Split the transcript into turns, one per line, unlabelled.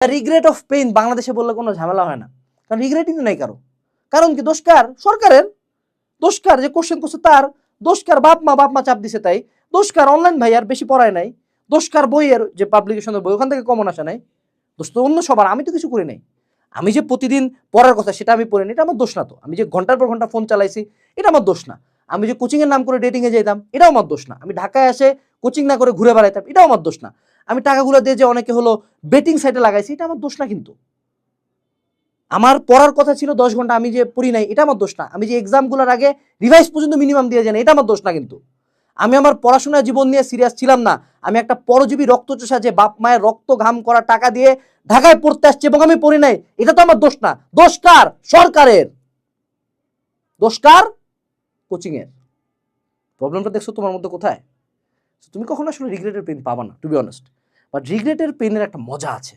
Regret of pain বাংলাদেশে বললে কোনো ঝামেলা হয় না। কারণ রিগ্রেটিং নাই কারও। কারণ কি? দোষকার সরকারের। দোষকার যে কোশ্চেন করছে তার। দোষকার বাপ মা বাপ মা চাপ দিছে তাই। দোষকার অনলাইন ভাই আর বেশি পড়ায় নাই। দোষকার বইয়ের যে পাবলিকেশনের বই, ওখান থেকে কমন আসে নাই। দোষ তো অন্য সবার। আমি তো কিছু করি নাই। আমি যে প্রতিদিন পড়ার কথা, সেটা আমি পড়িনি। এটা আমার দোষ না তো। আমি যে ঘণ্টার পর ঘণ্টা ফোন চালাইছি, এটা আমার দোষ না। আমি যে কোচিংয়ের নাম করে ডেটিংয়ে যেতাম এটাও আমার দোষ না। আমি ঢাকায় এসে কোচিং না করে ঘুরে বেড়াইতাম, এটাও আমার দোষ না। আমি টাকাগুলো দিয়ে যে অনেকে হলো বেটিং সাইটে লাগাইছি, এটা আমার দোষ না কিন্তু। আমার পড়ার কথা ছিল দশ ঘণ্টা, আমি যে পড়ি নাই, এটা আমার দোষ না। আমি যে এক্সামগুলোর আগে রিভাইজ পর্যন্ত মিনিমাম দিয়ে যাই এটা আমার দোষ না কিন্তু। আমি আমার পড়াশোনার জীবন নিয়ে সিরিয়াস ছিলাম না। আমি একটা পরজীবী রক্তচোষা যে বাপ মায়ের রক্ত ঘাম করা টাকা দিয়ে ঢাকায় পড়তে আসছে এবং আমি পড়ি নাই, এটা তো আমার দোষ না। দোষ কার? সরকারের। দোষ কার? কোচিং এর। প্রবলেমটা দেখছ তোমার মধ্যে কোথায়? তুমি কখনো আসলে রিগ্রেটের পেন পাবা না টু বি অনেস্ট বাট রিগ্রেটের পেনের একটা মজা আছে।